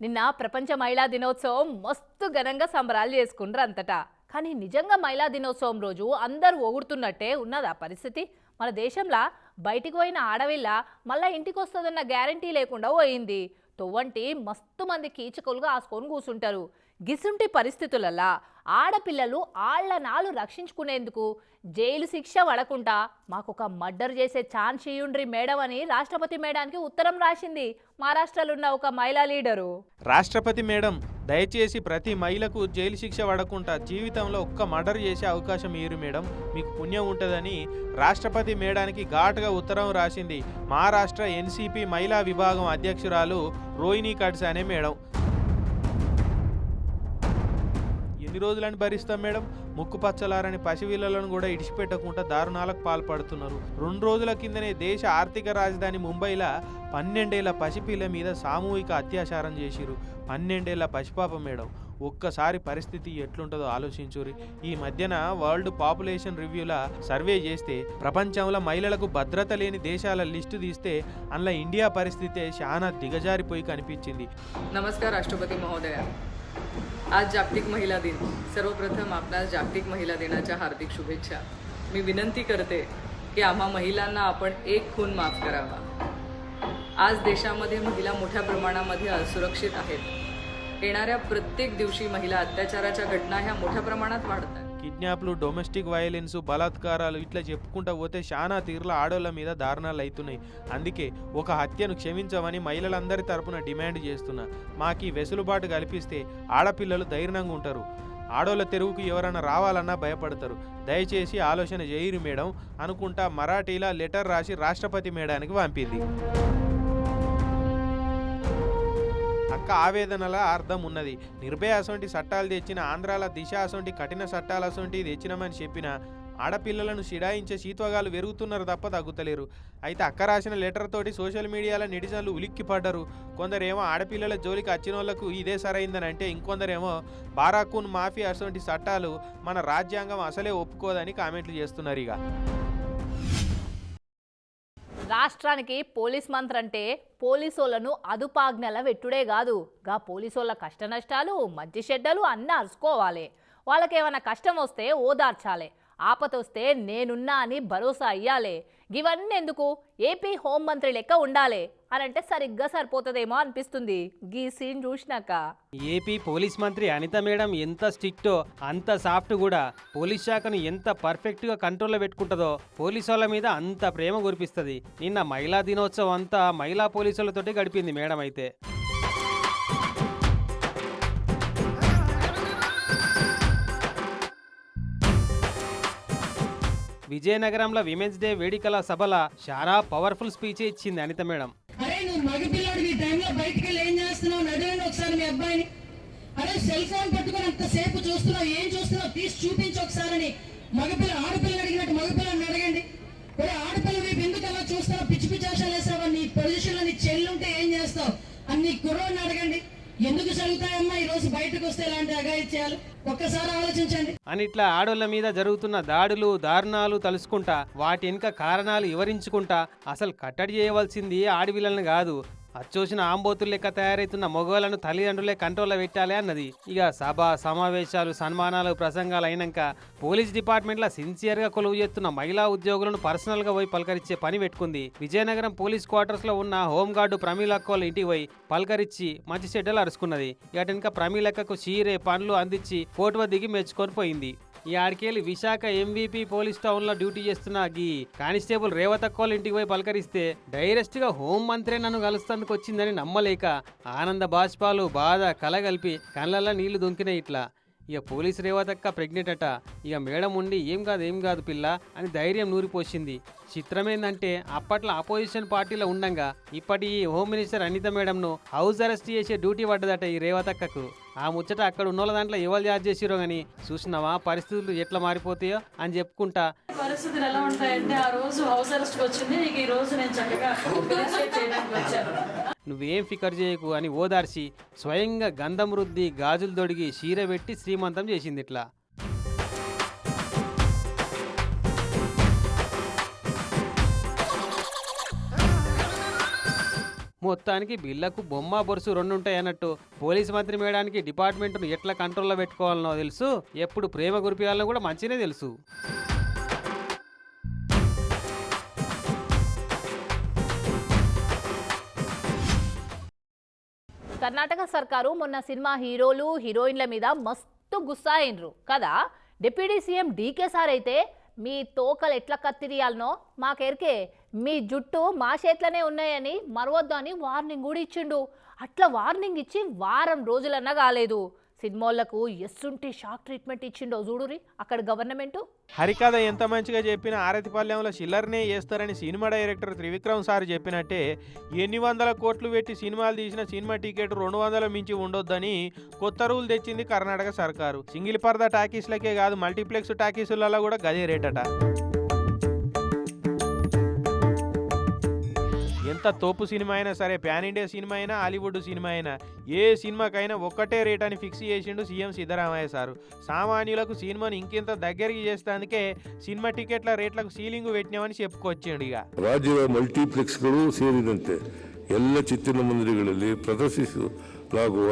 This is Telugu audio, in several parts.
నిన్న ప్రపంచ మహిళా దినోత్సవం మస్తు ఘనంగా సంబరాలు చేసుకుండ్రు అంతటా. కానీ నిజంగా మహిళా దినోత్సవం రోజు అందరూ ఒగుడుతున్నట్టే ఉన్నది ఆ పరిస్థితి? మన దేశంలో బయటికి పోయిన ఆడవిల్ల మళ్ళా ఇంటికి వస్తుందన్న గ్యారంటీ లేకుండా పోయింది. తొవ్వంటి మస్తు మంది కీచకులుగా ఆసుకొని కూర్చుంటారు గిసుంటి పరిస్థితులలో ఆడపిల్లలు ఆళ్ళ నాలు రక్షించుకునేందుకు జైలు శిక్ష పడకుండా మాకొక మర్డర్ చేసే ఛాన్స్ ఇయ్యుండ్రి మేడం అని రాష్ట్రపతి మేడానికి ఉత్తరం రాసింది. మహారాష్ట్రలో ఉన్న ఒక మహిళా లీడరు. రాష్ట్రపతి మేడం దయచేసి ప్రతి మహిళకు జైలు శిక్ష పడకుండా జీవితంలో ఒక్క మర్డర్ చేసే అవకాశం ఇయ్యరు మేడం. మీకు పుణ్యం ఉంటుందని రాష్ట్రపతి మేడానికి ఘాటుగా ఉత్తరం రాసింది. మహారాష్ట్ర ఎన్సీపీ మహిళా విభాగం అధ్యక్షురాలు రోహిణి కడ్స్ అనే మేడం. ఎన్ని రోజులని భరిస్తాం మేడం? ముక్కు పచ్చలారని పసివీళ్ళను కూడా ఇడిచిపెట్టకుండా దారుణాలకు పాల్పడుతున్నారు. రెండు రోజుల కిందనే దేశ ఆర్థిక రాజధాని ముంబైలో పన్నెండేళ్ళ పసిపిల్ల మీద సామూహిక అత్యాచారం చేసిరు పన్నెండేళ్ళ పసిపాప మేడం. ఒక్కసారి పరిస్థితి ఎట్లుంటుందో ఆలోచించురి ఈ మధ్యన వరల్డ్ పాపులేషన్ రివ్యూల సర్వే చేస్తే ప్రపంచంలో మహిళలకు భద్రత లేని దేశాల లిస్టు తీస్తే అందులో ఇండియా పరిస్థితే చాలా దిగజారిపోయి కనిపించింది. నమస్కారం రాష్ట్రపతి మహోదయ. आज जागतिक महिला दिन. सर्वप्रथम आपणास जागतिक महिला दिनाच्या हार्दिक शुभेच्छा. मी विनंती करते की आम्हा महिलांना आपण एक खून माफ करावा. आज देशामध्ये महिला मोठ्या प्रमाणामध्ये असुरक्षित आहेत. येणाऱ्या प्रत्येक दिवशी महिला अत्याचाराच्या घटना ह्या मोठ्या प्रमाणात वाढत आहेत కిడ్నాప్లు డొమెస్టిక్ వైలెన్స్ బలాత్కారాలు ఇట్లా చెప్పుకుంటా పోతే చాలా తీరుల ఆడోళ్ళ మీద దారుణాలు అవుతున్నాయి అందుకే ఒక హత్యను క్షమించమని మహిళలందరి తరపున డిమాండ్ చేస్తున్నా. మాకు వెసులుబాటు కల్పిస్తే ఆడపిల్లలు ధైర్యంగా ఉంటారు. ఆడోళ్ళ తెరువుకు ఎవరైనా రావాలన్నా భయపడతారు. దయచేసి ఆలోచన చేయరు మేడం అనుకుంటా మరాఠీలా లెటర్ రాసి రాష్ట్రపతి మేడానికి పంపింది. అక్క ఆవేదనల అర్థం ఉన్నది. నిర్భయ అసొంటి చట్టాలు తెచ్చిన ఆంధ్రాల దిశ అసొంటి కఠిన చట్టాలు అసొంటి తెచ్చినామని చెప్పిన ఆడపిల్లలను షిడాయించే శీత్వగాలు పెరుగుతున్నారు తప్ప తగ్గుతలేరు. అయితే అక్క రాసిన లెటర్ తోటి సోషల్ మీడియాలో నెటిజన్లు ఉలిక్కిపడ్డరు. కొందరేమో ఆడపిల్లల జోలికి వచ్చిన వాళ్ళకు ఇదే సరైందని అంటే ఇంకొందరేమో బారాకూన్ మాఫీ అటువంటి చట్టాలు మన రాజ్యాంగం అసలే ఒప్పుకోదని కామెంట్లు చేస్తున్నారు ఇక. రాష్ట్రానికి పోలీస్ మంత్రంటే పోలీసోళ్ళను అదుపాజ్ఞల వెట్టుడే కాదు. గా పోలీసోళ్ళ కష్ట నష్టాలు మధ్య షెడ్డలు అన్నీ అరుచుకోవాలి. వాళ్ళకేమైనా కష్టం వస్తే ఓదార్చాలి. ఆపతొస్తే నేనున్నా అని భరోసా అయ్యాలి ఇవన్నీ ఎందుకు? ఏపీ హోంమంత్రి లెక్క ఉండాలి. అని అంటే సరిగ్గా సరిపోతుందేమో అనిపిస్తుంది. గీ సీన్ చూసినాక. ఏపీ పోలీస్ మంత్రి అనిత మేడం ఎంత స్ట్రిక్టో అంత సాఫ్ట్ కూడా పోలీస్ శాఖను ఎంత పర్ఫెక్ట్గా కంట్రోల్లో పెట్టుకుంటుందో పోలీసు వాళ్ళ మీద అంత ప్రేమ కురిపిస్తుంది. నిన్న మహిళా దినోత్సవం అంతా మహిళా పోలీసులతోటి గడిపింది మేడం అయితే. విజయనగరంలో విమెన్స్ డే వేడుకల సభల చాలా పవర్ఫుల్ స్పీచ్ ఇచ్చింది అనిత మేడం. ఈ టైంలో బయటికి వెళ్ళి ఏం చేస్తున్నావు? నడవండి ఒకసారి మీ అబ్బాయిని. అరే సెల్ ఫోన్ పట్టుకొని అంతసేపు చూస్తున్నావు ఏం చూస్తున్నావు? తీసి చూపించి ఒకసారని. మగపిల్ల ఆడపిల్లని అడిగినట్టు మగపిల్లని అడగండి. ఒరే ఆడపిల్ల వైపు ఎందుకు అలా చూస్తున్నావు? పిచ్చి పిచ్చి వేసావా నీ పొజిషన్లో నీ చెల్లుంటే ఏం చేస్తావు? అని నీ కుర్రోని అడగండి. ఎందుకు చదువుతాయమ్మా ఈ రోజు బయటకు వస్తే ఇలాంటి అగాయిత్యాలు ఒక్కసారి ఆలోచించండి. అని ఇట్లా ఆడోళ్ళ మీద జరుగుతున్న దాడులు దారుణాలు తలుసుకుంటా వాటి వెనుక కారణాలు వివరించుకుంటా అసలు కట్టడి చేయవలసింది ఆడవిళ్ళని కాదు. అచ్చూసిన ఆంబోతులు లెక్క తయారైతున్న మగవాళ్ళను తల్లిదండ్రులే కంట్రోల్లో పెట్టాలి అన్నది. ఇక సభ సమావేశాలు సన్మానాలు ప్రసంగాలు అయినాక పోలీస్ డిపార్ట్మెంట్లో సిన్సియర్గా కొలువు చేస్తున్న మహిళా ఉద్యోగులను పర్సనల్గా పోయి పలకరించే పని పెట్టుకుంది. విజయనగరం పోలీస్ క్వార్టర్స్లో ఉన్న హోంగార్డు ప్రమీలక్క వాళ్ళ ఇంటికి పోయి పలకరించి మంచి చెడ్డలు అరుచుకున్నది. ఇక ప్రమీలక్కకు చీరే పండ్లు అందించి ఫోటో దిగి మెచ్చుకొని పోయింది. ఈ ఆడికెళ్ళి విశాఖ ఎంవీపీ పోలీస్ టౌన్లో డ్యూటీ చేస్తున్న గీ కానిస్టేబుల్ రేవతక్కోలు ఇంటికి పోయి పలకరిస్తే డైరెక్ట్గా హోం మంత్రే నన్ను కలుస్తందుకు వచ్చిందని నమ్మలేక ఆనంద బాష్పాలు బాధ కలగలిపి కళ్ళల్లో నీళ్ళు దొంకినాయి ఇట్లా. ఇక పోలీస్ రేవతక్క ప్రెగ్నెంట్ అట. ఇక మేడం ఉండి ఏం కాదు ఏం కాదు పిల్ల అని ధైర్యం నూరిపోసింది. చిత్రమేందంటే అప్పట్లో అపోజిషన్ పార్టీలో ఉండంగా ఇప్పటి ఈ హోమ్ మినిస్టర్ అనిత మేడంను హౌస్ అరెస్ట్ చేసే డ్యూటీ పడ్డదట ఈ రేవతక్కకు ఆ ముచ్చట అక్కడ ఉన్న దాంట్లో ఎవరు చార్జ్ చేసిరో కానీ చూసినావా? పరిస్థితులు ఎట్లా మారిపోతాయో అని చెప్పుకుంటా. పరిస్థితులు ఎలా ఉంటాయంటే ఆ రోజు హౌస్ అరెస్ట్ వచ్చింది నీకు ఈ రోజు నేను చక్కగా నువ్వేం ఫికర్ చేయకు అని ఓదార్చి స్వయంగా గంధం రుద్ది గాజులు దొడిగి చీర పెట్టి శ్రీమంతం చేసింది ఇట్లా మొత్తానికి బిల్లకు బొమ్మ బొరుసు రెండు ఉంటాయి అన్నట్టు. పోలీస్ మంత్రి మేడానికి డిపార్ట్మెంట్ను ఎట్లా కంట్రోల్లో పెట్టుకోవాలనో తెలుసు. ఎప్పుడు ప్రేమ గురిపియాలనో కూడా మంచినే తెలుసు. కర్ణాటక సర్కారు మొన్న సినిమా హీరోలు హీరోయిన్ల మీద మస్తు గుస్సా అయినరు కదా? డిప్యూటీ సీఎం డీకే సార్ అయితే మీ తోకలు ఎట్లా కత్తిరియాలనో మాకెరికే. మీ జుట్టు మా చేట్లనే ఉన్నాయని మరవద్దు అని వార్నింగ్ కూడా ఇచ్చిండు. అట్లా వార్నింగ్ ఇచ్చి వారం రోజులన్నా కాలేదు. సినిమాలకు ఎస్సుంటి షాక్ ట్రీట్మెంట్ ఇచ్చిండో చూడురి అక్కడ గవర్నమెంటు. హరికథ ఎంత మంచిగా చెప్పినా ఆరతిపాలెంలో చిల్లరనే చేస్తారని సినిమా డైరెక్టర్ త్రివిక్రమ్ సార్ చెప్పినట్టే ఎన్ని వందల కోట్లు పెట్టి సినిమాలు తీసిన సినిమా టికెట్ రెండు వందల మించి ఉండొద్దని కొత్త రూల్ తెచ్చింది కర్ణాటక సర్కారు. సింగిల్ పర్దా టాకీస్లకే కాదు మల్టీప్లెక్స్ టాకీసులలో కూడా గదే రేటట. ఎంత తోపు సినిమా అయినా సరే ప్యాన్ ఇండియా సినిమా అయినా హాలీవుడ్ సినిమా అయినా ఏ సినిమాకైనా ఒక్కటే రేట్ అని ఫిక్స్ చేసిండు సీఎం సిద్ధరామయ్య సారు. సామాన్యులకు సినిమాను ఇంకింత దగ్గరికి చేస్తానికే సినిమా టికెట్ల రేట్లకు సీలింగ్ పెట్టినామని చెప్పుకొచ్చిండు ఇక ರಾಜ್ಯದ సేరిదంతే ಸೇರಿದಂತೆ చిత్ర ಚಿತ್ತಿನ ಮಂದಿರಗಳಲ್ಲಿ ಪ್ರದರ್ಶಿಸಲಾಗುವ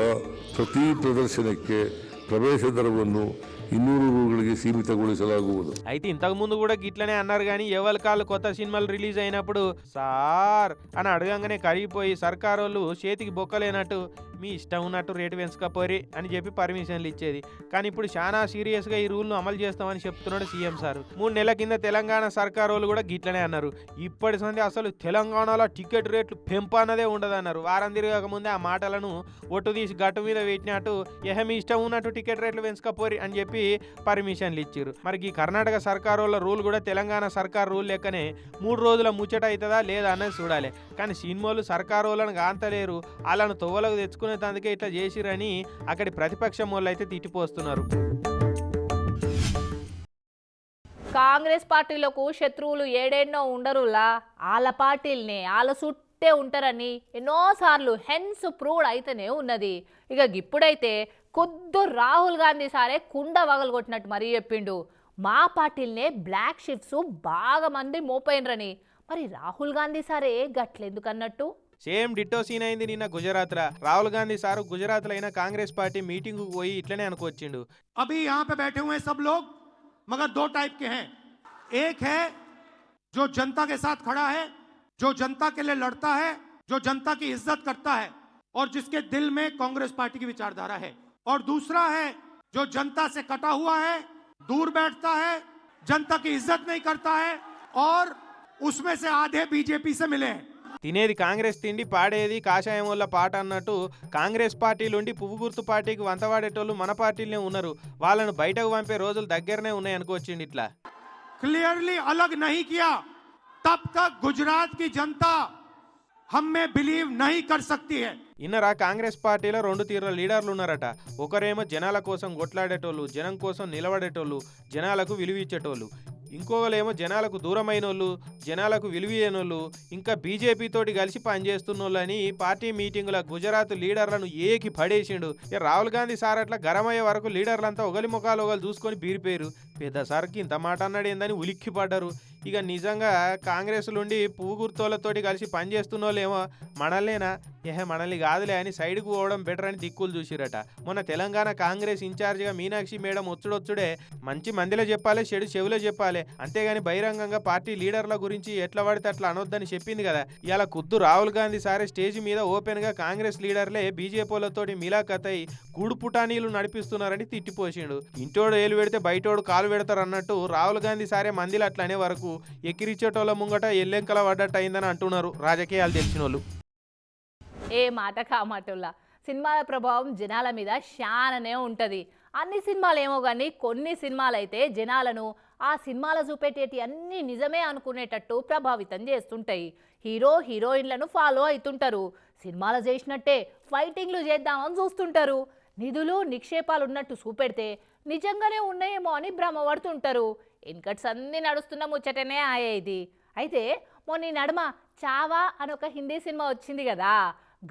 ప్రతి ప్రదర్శనకే ప్రవేశ ದರವನ್ನು ಇನ್ನೂರು ರೂಗಳಿಗೆ ಸೀಮಿತಗೊಳಿಸಲಾಗುವುದು అయితే ఇంతకు ముందు కూడా గిట్లనే అన్నారు కానీ ఎవరి కాళ్ళు కొత్త సినిమాలు రిలీజ్ అయినప్పుడు సార్ అని అడగంగానే కరిగిపోయి సర్కారు వాళ్ళు చేతికి బొక్కలేనట్టు మీ ఇష్టం ఉన్నట్టు రేటు పెంచుకపోరి అని చెప్పి పర్మిషన్లు ఇచ్చేది. కానీ ఇప్పుడు చాలా సీరియస్గా ఈ రూల్ను అమలు చేస్తామని చెప్తున్నాడు సీఎం సార్. మూడు నెలల కింద తెలంగాణ సర్కార్ వాళ్ళు కూడా గిట్లనే అన్నారు. ఇప్పటి సంది అసలు తెలంగాణలో టికెట్ రేట్లు పెంపు అన్నదే ఉండదన్నారు. వారం తిరగక ముందే ఆ మాటలను ఒట్టు తీసి గట్టు మీద పెట్టినట్టు ఎహ మీ ఇష్టం ఉన్నట్టు టికెట్ రేట్లు పెంచుకపోరి అని చెప్పి పర్మిషన్లు ఇచ్చారు మరి ఈ కర్ణాటక సర్కార్ వాళ్ళ రూల్ కూడా తెలంగాణ సర్కార్ రూల్ లెక్కనే మూడు రోజుల ముచ్చట అవుతుందా లేదా అన్నది చూడాలి. కానీ సినిమాలు సర్కార్ వాళ్ళని కాంతలేరు. వాళ్ళను తొవ్వలకు తెచ్చుకునే అందుకే ఇట్లా చేసిరని అక్కడి ప్రతిపక్షం వాళ్ళు అయితే తిట్టిపోస్తున్నారు. కాంగ్రెస్ పార్టీలకు శత్రువులు ఏడెన్నో ఉండరులా? వాళ్ళ పార్టీలనే వాళ్ళ చుట్టే ఉంటారని ఎన్నోసార్లు హెన్స్ ప్రూవ్డ్ అయితేనే ఉన్నది. ఇక ఇప్పుడైతే కొద్దు రాహుల్ గాంధీ సారే కుండ వగలు కొట్టినట్టు మరీ చెప్పిండు. మా పార్టీలనే బ్లాక్ షిప్స్ బాగా మంది మోపోయినరని మరి రాహుల్ గాంధీ సారే గట్లెందుకన్నట్టు? సేమ్ డిట్టో సీన్ అయింది నిన్న గుజరాత్లో రాహుల్ గాంధీ సారు గుజరాత్లో అయిన కాంగ్రెస్ పార్టీ మీటింగ్కు పోయి ఇట్లనే అనుకొచ్చిండు अभी यहाँ पे बैठे हुए हैं सब लोग मगर दो टाइप के हैं एक है जो जनता के साथ खड़ा है जो जनता के लिए लड़ता है जो जनता की इज्जत करता है और जिसके दिल में कांग्रेस पार्टी की विचारधारा है और दूसरा है जो जनता से कटा हुआ है दूर बैठता है जनता की इज्जत नहीं करता है और उसमें से आधे बीजेपी से मिले हैं తినేది కాంగ్రెస్ తిండి పాడేది కాషాయం వల్ల పాట అన్నట్టు కాంగ్రెస్ పార్టీలుండి పువ్వు గుర్తు పార్టీకి వంతవాడేటోళ్ళు మన పార్టీలనే ఉన్నారు. వాళ్ళను బయటకు పంపే రోజులు దగ్గరనే ఉన్నాయి అనుకోవచ్చిండి ఇట్లా. క్లియర్లీ అలగ్ నహీ కియా. తబ్ తక్ గుజరాత్కి జనతా హమ్మే బిలీవ్ నహీ కర్ సక్తి హై. ఇన్నరా కాంగ్రెస్ పార్టీలో రెండు తీరుల లీడర్లు ఉన్నారట. ఒకరేమో జనాల కోసం కొట్లాడేటోళ్ళు జనం కోసం నిలబడేటోళ్ళు జనాలకు విలువ ఇచ్చేటోళ్ళు ఇంకోలేమో జనాలకు దూరమైన వాళ్ళు జనాలకు విలువైనోళ్ళు ఇంకా బీజేపీతోటి కలిసి పనిచేస్తున్న వాళ్ళని పార్టీ మీటింగుల గుజరాత్ లీడర్లను ఏకి పడేసిండు. రాహుల్ గాంధీ సార్ అట్లా గరమయ్యే వరకు లీడర్లంతా ఒకలి ముఖాలు ఒకరు చూసుకొని బీరిపోయారు పెద్ద సార్కి ఇంత మాట అన్నాడు ఏందని ఉలిక్కిపడ్డారు. ఇక నిజంగా కాంగ్రెస్ నుండి పువ్వు కలిసి పనిచేస్తున్నోళ్ళేమో మనల్నేనా? ఏహే మనల్ని కాదులే అని సైడ్కు పోవడం బెటర్ అని దిక్కులు చూసిరట. మొన్న తెలంగాణ కాంగ్రెస్ ఇన్ఛార్జిగా మీనాక్షి మేడం ఒచ్చుడొచ్చుడే మంచి మందిలో చెప్పాలి చెడు చెవిలో చెప్పాలి. అంతేగాని బహిరంగంగా పార్టీ లీడర్ల గురించి ఎట్లా పడితే అట్లా అనొద్దని చెప్పింది కదా. ఇలా కుద్దు రాహుల్ గాంధీ సారే స్టేజ్ మీద ఓపెన్గా కాంగ్రెస్ లీడర్లే బీజేపీలతోటి మిలాఖతై గూడు పుటానీలు నడిపిస్తున్నారని తిట్టిపోసిండు. ఇంటోడు ఏలు పెడితే బయటోడు కాలు పెడతారు అన్నట్టు రాహుల్ గాంధీ సారే మందిలు అట్లనే వరకు ఎక్కిరిచ్చేటోళ్ళ ముంగట ఎల్లెంకల పడ్డట్టు అయిందని అంటున్నారు. రాజకీయాలు తెలిసిన వాళ్ళు ఏ మాట కామాటోళ్ళ. సినిమాల ప్రభావం జనాల మీద శాననే ఉంటుంది. అన్ని సినిమాలు ఏమో కానీ కొన్ని సినిమాలు అయితే జనాలను ఆ సినిమాల చూపెట్టేటి అన్ని నిజమే అనుకునేటట్టు ప్రభావితం చేస్తుంటాయి. హీరో హీరోయిన్లను ఫాలో అవుతుంటారు సినిమాలు చేసినట్టే ఫైటింగ్లు చేద్దామని చూస్తుంటారు. నిధులు నిక్షేపాలు ఉన్నట్టు చూపెడితే నిజంగానే ఉన్నాయేమో అని భ్రమపడుతుంటారు. ఇన్కట్స్ అన్నీ నడుస్తున్న ముచ్చటనే ఆయే ఇది. అయితే మొన్న నడుమ చావా అని ఒక హిందీ సినిమా వచ్చింది కదా.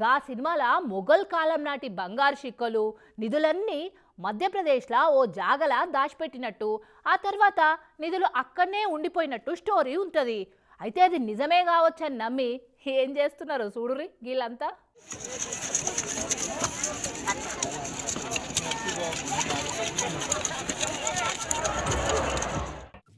గా సినిమాల మొఘల్ కాలం నాటి బంగారు షిక్కలు నిధులన్నీ మధ్యప్రదేశ్లో ఓ జాగల దాచిపెట్టినట్టు ఆ తర్వాత నిధులు అక్కడనే ఉండిపోయినట్టు స్టోరీ ఉంటుంది. అయితే అది నిజమే కావచ్చని నమ్మి ఏం చేస్తున్నారు చూడురి వీళ్ళంతా?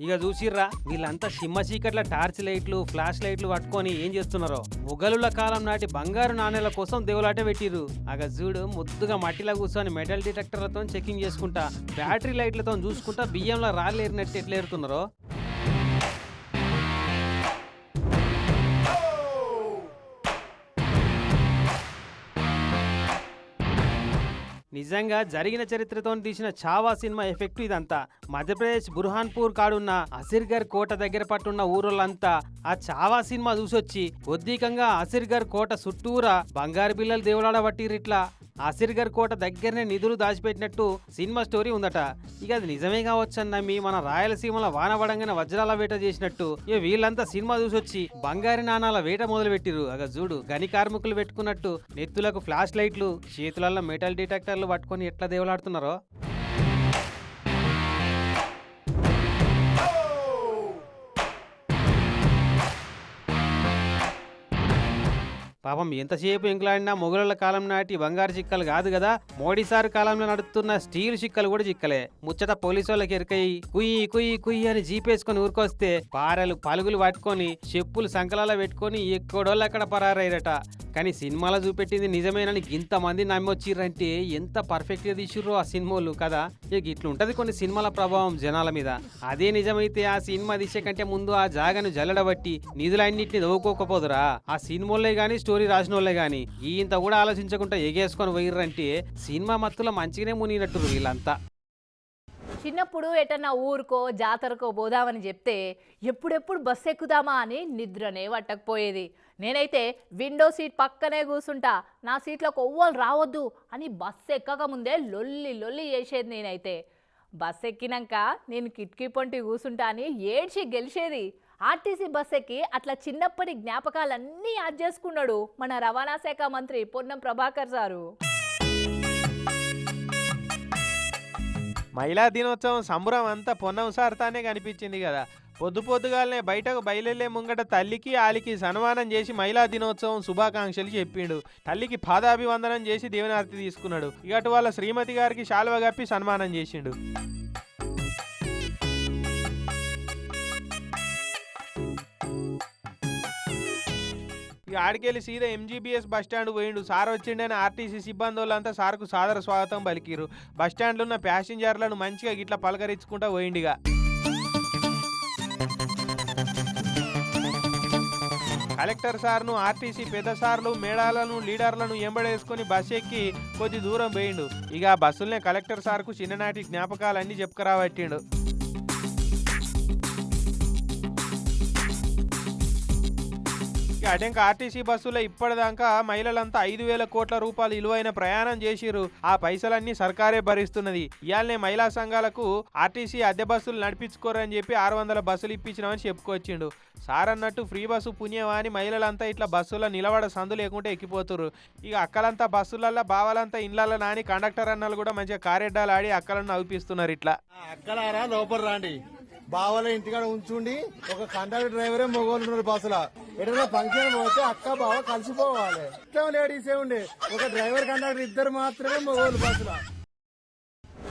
ఇక చూసిర్రా వీళ్ళంతా సిమ్మ చీకట్ల టార్చ్ లైట్లు ఫ్లాష్ లైట్లు పట్టుకొని ఏం చేస్తున్నారో. మొఘలుల కాలం నాటి బంగారు నాణేల కోసం దేవులాట పెట్టిర్రు. అగ చూడు ముద్దుగా మట్టిలో కూర్చొని మెటల్ డిటెక్టర్లతో చెకింగ్ చేసుకుంటా బ్యాటరీ లైట్లతో చూసుకుంటా బియ్యంలో రాళ్ళు ఏరినట్టు ఎట్లా నిజంగా జరిగిన చరిత్రతో తీసిన చావా సినిమా ఎఫెక్ట్ ఇదంతా. మధ్యప్రదేశ్ బుర్హాన్పూర్ కాడున్న అసిర్గర్ కోట దగ్గర పట్టున్న ఊరోళ్ళంతా ఆ చావా సినిమా చూసొచ్చి ఉద్దీకంగా అసిర్గర్ కోట చుట్టూరా బంగారు బిల్లలు దేవులాడబట్టిరిట్లా అసిర్గర్ కోట దగ్గరనే నిధులు దాచిపెట్టినట్టు సినిమా స్టోరీ ఉందట. ఇక అది నిజమే కావచ్చని నమ్మి మన రాయలసీమలో వానబడంగానే వజ్రాల వేట చేసినట్టు. ఇక వీళ్ళంతా సినిమా చూసొచ్చి బంగారు నాణాల వేట మొదలు పెట్టిరు అగ చూడు గని కార్మికులు పెట్టుకున్నట్టు నెత్తులకు ఫ్లాష్ లైట్లు చేతులలో మెటల్ డిటెక్టర్లు పట్టుకొని ఎట్లా దేవులాడుతున్నారో. పాపం ఎంతసేపు ఎంకలాడినా మొఘలుల కాలం నాటి బంగారు చిక్కలు కాదు కదా. మోడీ సార్ కాలంలో నడుస్తున్న స్టీల్ చిక్కలు కూడా చిక్కలే. ముచ్చట పోలీసు వాళ్ళకి ఎరకయి కుయ్యి కుయ్యి కుయ్యి అని జీపేసుకొని ఊరుకొస్తే పారలు పలుగులు పట్టుకొని చెప్పులు సంకలాల పెట్టుకొని ఎక్కడోళ్ళు అక్కడ పరారయ్యారట. కానీ సినిమాలో చూపెట్టింది నిజమేనని ఇంతమంది నమ్మొచ్చిర్రంటే ఎంత పర్ఫెక్ట్గా తీసిర్రో ఆ సినిమాలు కదా. ఇక ఇట్లుంటది కొన్ని సినిమాల ప్రభావం జనాల మీద. అదే నిజమైతే ఆ సినిమా తీసే కంటే ముందు ఆ జాగను జల్లడబట్టి నిధులన్నింటినీ దవ్వుకోకపోదురా ఆ సినిమాలే కానీ స్టోరీ రాసిన వాళ్ళే కానీ ఇంత కూడా ఆలోచించకుండా ఎగేసుకొని పోయిర్రంటే సినిమా మత్తులో మంచిగానే మునిగినట్టు వీళ్ళంతా. చిన్నప్పుడు ఎటన్నా ఊరుకో జాతరకో పోదామని చెప్తే ఎప్పుడెప్పుడు బస్సు ఎక్కుదామా అని నిద్రనే పట్టకపోయేది. నేనైతే విండో సీట్ పక్కనే కూర్చుంటా నా సీట్లోకి ఒవ్వలు రావద్దు అని బస్సు ఎక్కక ముందే లొల్లి లొల్లి చేసేది నేనైతే. బస్సు ఎక్కినాక నేను కిటికీ పొంటి కూర్చుంటా అని ఏడ్చి గెలిచేది. ఆర్టీసీ బస్ ఎక్కి అట్లా చిన్నప్పటి జ్ఞాపకాలన్నీ యాద్ చేసుకున్నాడు మన రవాణా శాఖ మంత్రి పొన్నం ప్రభాకర్ సారు. మహిళా దినోత్సవం సంబరం అంతా పొన్నం సార్తానే కనిపించింది కదా. పొద్దు పొద్దుగాలనే బయటకు బయలుదేరే ముంగట తల్లికి ఆలికి సన్మానం చేసి మహిళా దినోత్సవం శుభాకాంక్షలు చెప్పిండు. తల్లికి పాదాభివందనం చేసి దీవెనార్తి తీసుకున్నాడు. ఇగటి వాళ్ళ శ్రీమతి గారికి శాలువ కప్పి సన్మానం చేసిండు. ఆడికెళ్ళి సీదా ఎంజీబీఎస్ బస్ స్టాండ్ పోయిండు. సార్ వచ్చిండని ఆర్టీసీ సిబ్బంది వాళ్ళంతా సార్కు సాదర స్వాగతం పలికిరు బస్ ఉన్న ప్యాసింజర్లను మంచిగా గిట్లా పలకరించుకుంటా పోయిండిగా. కలెక్టర్ సార్ను ఆర్టీసీ పెద్ద సార్లు మేడాలను లీడర్లను ఎంబడేసుకుని బస్ ఎక్కి కొద్ది దూరం పోయిండు. ఇక బస్సులనే కలెక్టర్ సార్కు చిన్ననాటి జ్ఞాపకాలన్నీ చెప్పుకురాబట్టిండు. ఇక ఆర్టీసీ బస్సులో ఇప్పటిదాకా మహిళలంతా ఐదు వేల కోట్ల రూపాయలు విలువైన ప్రయాణం చేసిరు ఆ పైసలన్నీ సర్కారే భరిస్తున్నది. ఇయాలనే మహిళా సంఘాలకు ఆర్టీసీ అద్దె బస్సులు నడిపించుకోరని చెప్పి ఆరు వందల బస్సులు ఇప్పించినామని చెప్పుకొచ్చిండు. సార్ అన్నట్టు ఫ్రీ బస్సు పుణ్యమా అని మహిళలంతా ఇట్లా బస్సులో నిలబడ సందు లేకుంటే ఎక్కిపోతురు ఇక అక్కలంతా బస్సులల్లో బావలంతా ఇండ్లలో నాని కండక్టర్ అన్నలు కూడా మంచిగా కారెడ్డాలు ఆడి అక్కలను నవ్విపిస్తున్నారు ఇట్లా. అక్కలారా లోపల రాండి. బావల ఇంటికాడ ఉంచుండి ఒక కండక్టర్ డ్రైవరే మొగోళ్ళు ఉన్నారు బస్సులో. ఎటైనా ఫంక్షన్ పోతే అక్క బావ కలిసిపోవాలి ఇష్టం లేడీస్ ఉండే. ఒక డ్రైవర్ కండక్టర్ ఇద్దరు మాత్రమే మొగోళ్ళు బస్సులో.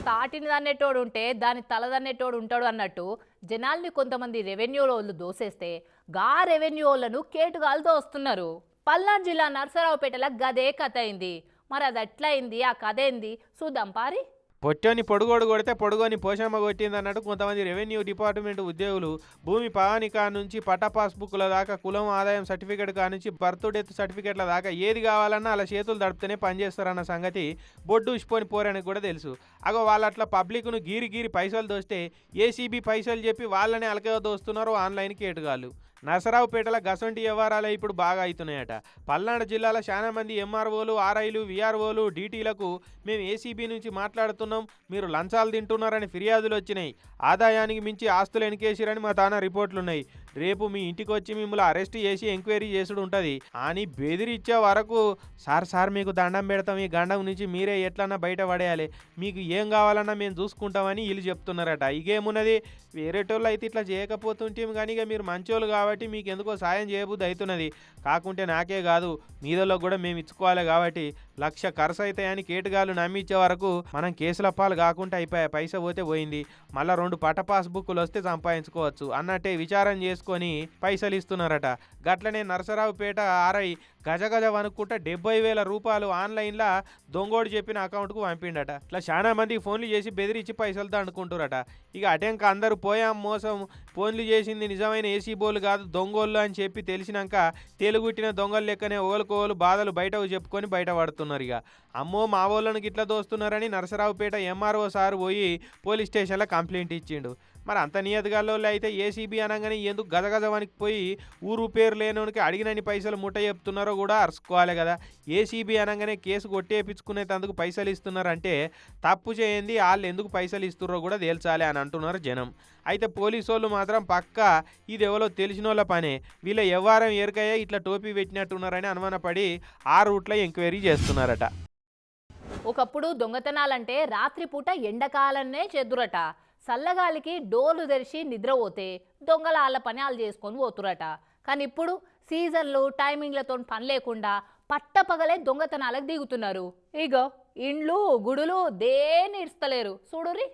తాటిని దన్నేటోడు ఉంటే దాని తలదన్నేటోడు ఉంటాడు అన్నట్టు జనాల్ని కొంతమంది రెవెన్యూ వాళ్ళు దోసేస్తే గా రెవెన్యూ వాళ్ళను కేటుగాలు వస్తున్నారు పల్నాడు జిల్లా నర్సరావుపేటలో గదే కథ అయింది. మరి అది ఎట్లా అయింది? ఆ కథ ఏంది? చూద్దాం పారి. పొట్టని పొడుగోడు కొడితే పొడుగోని పోషమ్మ కొట్టింది అన్నట్టు కొంతమంది రెవెన్యూ డిపార్ట్మెంట్ ఉద్యోగులు భూమి పవానికా నుంచి పట్టా పాస్బుక్ల దాకా కులం ఆదాయం సర్టిఫికేట్ కా నుంచి బర్త్ డెత్ సర్టిఫికేట్ల దాకా ఏది కావాలన్నా అలా చేతులు దడిపితేనే పనిచేస్తారన్న సంగతి బొడ్డు ఉసిపోని పోరనికి కూడా తెలుసు. అగో వాళ్ళు అట్లా పబ్లిక్ను గీరి గీరి పైసలు దోస్తే ఏసీబీ పైసలు చెప్పి వాళ్ళని అలకగా దోస్తున్నారు ఆన్లైన్ కేటుగాళ్ళు. నరసరావుపేటల గసంటి వ్యవహారాలే ఇప్పుడు బాగా అవుతున్నాయట పల్నాడు జిల్లాలో చాలా మంది ఎంఆర్ఓలు ఆర్ఐలు విఆర్ఓలు డీటీలకు మేము ఏసీబీ నుంచి మాట్లాడుతున్నాం. మీరు లంచాలు తింటున్నారని ఫిర్యాదులు వచ్చినాయి. ఆదాయానికి మించి ఆస్తులు ఎనికేసిరని మా తానా రిపోర్ట్లున్నాయి. రేపు మీ ఇంటికి వచ్చి మిమ్మల్ని అరెస్ట్ చేసి ఎంక్వైరీ చేసుడు ఉంటుంది. అని బెదిరిచ్చే వరకు సార్ సార్ మీకు దండం పెడతాం. ఈ గండం నుంచి మీరే ఎట్లన్నా బయట పడేయాలి. మీకు ఏం కావాలన్నా మేము చూసుకుంటామని వీళ్ళు చెప్తున్నారట. ఇగేమున్నది వేరేటోళ్ళు అయితే ఇట్లా చేయకపోతుంటే కానీ ఇక మీరు మంచోళ్ళు కాబట్టి మీకు ఎందుకో సాయం చేయబుద్ది అవుతున్నది. కాకుంటే నాకే కాదు. మీదలో కూడా మేము ఇచ్చుకోవాలి కాబట్టి లక్ష ఖర్చు అవుతాయని కేటుగాలు నమ్మించే వరకు మనం కేసుల పాలు కాకుండా అయిపోయా పైస పోతే పోయింది. మళ్ళీ రెండు పట్ట పాస్బుక్లు వస్తే సంపాదించుకోవచ్చు అన్నట్టే విచారం చేసుకొని పైసలు ఇస్తున్నారట గట్లనే నరసరావుపేట ఆర్ఐ గజ గజ వనుక్కుంటా డెబ్బై వేల రూపాయలు ఆన్లైన్లో దొంగోడు చెప్పిన అకౌంట్కు పంపిండట. ఇట్లా చాలా మందికి ఫోన్లు చేసి బెదిరించి పైసలు దండుకుంటారట ఇక అటెంక అందరూ పోయాం మోసం ఫోన్లు చేసింది నిజమైన ఏసీ బోలు కాదు దొంగోళ్ళు అని చెప్పి తెలిసినాక తెలుగుట్టిన దొంగలు లెక్కనే ఓలుకోలు బాధలు బయటకు చెప్పుకొని బయట పడుతున్నారు ఇక. అమ్మో మా వాళ్ళని ఇట్లా దోస్తున్నారని నరసరావుపేట ఎంఆర్ఓ సార్ పోయి పోలీస్ స్టేషన్లో కంప్లైంట్ ఇచ్చిండు. మరి అంత నియతగాల్లో అయితే ఏసీబీ అనగానే ఎందుకు గజగజవానికి పోయి ఊరు పేరు లేనోనికి అడిగినని పైసలు ముట్ట చెప్తున్నారో కూడా అరుచుకోవాలి కదా. ఏసీబీ అనగానే కేసు కొట్టేపించుకునేటందుకు పైసలు ఇస్తున్నారంటే తప్పు చేయండి వాళ్ళు ఎందుకు పైసలు ఇస్తున్నారో కూడా తేల్చాలి అని అంటున్నారు జనం. అయితే పోలీసు వాళ్ళు మాత్రం పక్క ఇది ఎవరో తెలిసిన వాళ్ళ పనే. వీళ్ళ వ్యవహారం ఎరకయ్యే ఇట్లా టోపీ పెట్టినట్టున్నారని అనుమానపడి ఆ రూట్లో ఎంక్వైరీ చేస్తున్నారట. ఒకప్పుడు దొంగతనాలంటే రాత్రిపూట ఎండకాలనే చెదురట చల్లగాలికి డోర్లు తెరిచి నిద్రపోతే దొంగల వాళ్ళ పని చేసుకొని పోతురట. కానీ ఇప్పుడు సీజన్లు టైమింగ్లతో పని లేకుండా పట్టపగలే దొంగతనాలకు దిగుతున్నారు. ఇగో ఇండ్లు గుడులు దేని ఇస్తలేరు చూడురి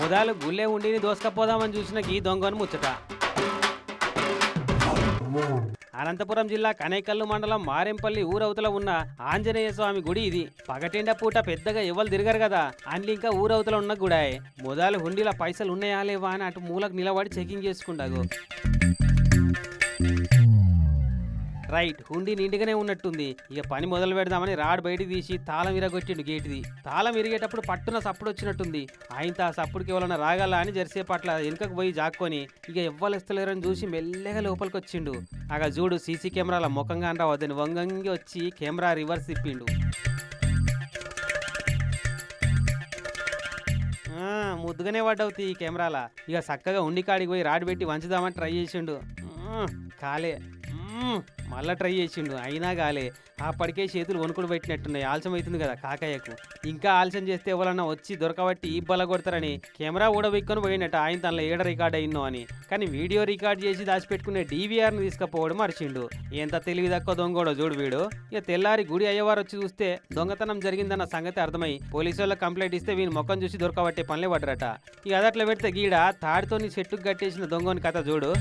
మొదలు గుళ్ళే ఉండిని దోసుకపోదామని చూసిన ఈ దొంగను ముచ్చట. అనంతపురం జిల్లా కనేకల్లు మండలం మారెంపల్లి ఊరవతల ఉన్న ఆంజనేయ స్వామి గుడి ఇది. పగటిండ పూట పెద్దగా ఎవరు తిరగరు కదా. అండ్ ఇంకా ఊరవతల ఉన్న గుడాయే. మొదలు హుండీల పైసలు ఉన్నాయా లేవా అని అటు మూలకు నిలబడి చెకింగ్ చేసుకుంటాగు. రైట్ హుండీ నిండుగానే ఉన్నట్టుంది. ఇక పని మొదలు పెడదామని రాడ్ బయట తీసి తాళం విరగొచ్చిండు గేటుది. తాళం విరిగేటప్పుడు పట్టున సప్పుడు వచ్చినట్టుంది. ఆయన ఆ సప్పుడుకి ఎవరన్నా రాగల అని జరిసే పట్ల వెనుకకు పోయి జాక్కొని ఇక ఎవ్వలేస్తలేరని చూసి మెల్లగా లోపలికి వచ్చిండు ఆగ చూడు సీసీ కెమెరాల ముఖంగా రావద్దని వంగంగి వచ్చి కెమెరా రివర్స్ తిప్పిండు. ముద్దుగానే పడ్డవుతాయి ఈ కెమెరాల. ఇక చక్కగా ఉండి కాడికి పోయి రాడ్ పెట్టి వంచుదామని ట్రై చేసిండు. కాలే. మళ్ళా ట్రై చేసిండు. అయినా కాలే. అప్పటికే చేతులు వణుకుడు పెట్టినట్టున్నాయి. ఆలస్యం అవుతుంది కదా కాకయ్యకు. ఇంకా ఆలస్యం చేస్తే ఎవరన్నా వచ్చి దొరకబట్టి ఈ బల కొడతారని కెమెరా కూడా పోయినట్టు ఆయన తనలో ఏడ రికార్డ్ అయిందో అని. కానీ వీడియో రికార్డ్ చేసి దాచిపెట్టుకునే డీవీఆర్ని తీసుకుపోవడం మర్చిండు. ఎంత తెలివి తక్కువ దొంగోడో చూడు వీడు. ఇక తెల్లారి గుడి అయ్యవారు వచ్చి చూస్తే దొంగతనం జరిగిందన్న సంగతి అర్థమై పోలీసు వాళ్ళకి కంప్లైంట్ ఇస్తే వీని ముఖం చూసి దొరకబట్టే పనులే పడ్డరట. ఇక అదట్లో పెడితే గీడ తాడితోని చెట్టుకు కట్టేసిన దొంగని కథ చూడు.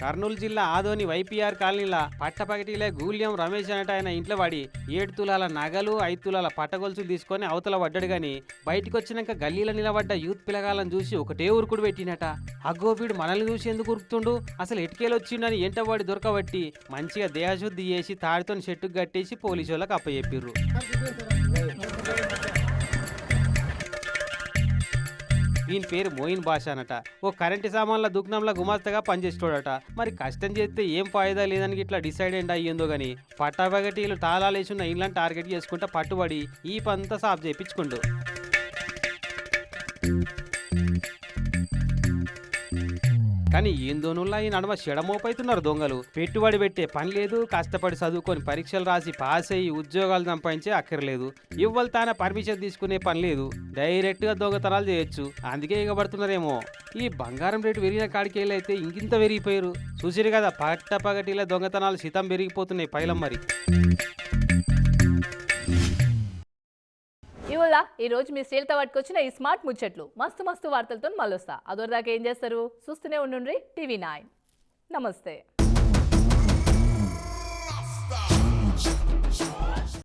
కర్నూలు జిల్లా ఆదోని వైపీఆర్ కాలనీలో పట్టపగటిలే గూల్యం రమేష్ అనట ఆయన ఇంట్లో వాడి ఏడు తులాల నగలు ఐదు తులాల పట్టగొలుసులు తీసుకొని అవతల పడ్డాడు గాని బయటికి వచ్చినాక గల్లీలో నిలబడ్డ యూత్ పిల్లగాలను చూసి ఒకటే ఉరుకుడు పెట్టినట అగ్గో మనల్ని చూసి ఎందుకు ఉరుకుతుండు అసలు ఎటుకేలు వచ్చిండని ఎంటవాడి దొరకబట్టి మంచిగా దేహశుద్ధి చేసి తాడితో చెట్టుకు కట్టేసి పోలీసు వాళ్ళకి అప్పచెప్పిర్రు. దీని పేరు మోయిన్ భాష అనట ఓ కరెంటు సామాన్ల దుకాణంలో గుమాస్తగా పనిచేస్తాడట మరి కష్టం చేస్తే ఏం ఫాయిదా లేదని ఇట్లా డిసైడ్ అండ్ అయ్యిందో గాని పట్టాబగటీలు తాళాలు వేసి ఉన్న టార్గెట్ చేసుకుంటా పట్టుబడి ఈ పంతా సాఫ్ చేయించుకుండు. కానీ ఏందోనుల్లా ఈ నడుమ చెడమోపైతున్నారు దొంగలు. పెట్టుబడి పెట్టే పని లేదు కష్టపడి చదువుకొని పరీక్షలు రాసి పాస్ అయ్యి ఉద్యోగాలు సంపాదించే అక్కర్లేదు. ఇవ్వాలి తాన పర్మిషన్ తీసుకునే పని లేదు. డైరెక్ట్గా దొంగతనాలు చేయొచ్చు. అందుకే ఇగబడుతున్నారేమో ఈ బంగారం రేటు పెరిగిన కాడికి వెళ్ళి అయితే ఇంకింత పెరిగిపోయారు. చూసిరు కదా పట్ట పగటిలా దొంగతనాలు శితం పెరిగిపోతున్నాయి పైలం మరి. కదా ఈ రోజు మీ శ్రీలతో పట్టుకొచ్చిన ఈ స్మార్ట్ ముచ్చట్లు. మస్తు మస్తు వార్తలతో మళ్ళొస్తా. అదొరదాకా ఏం చేస్తారు? చూస్తూనే ఉండుండ్రి. TV nine. నమస్తే.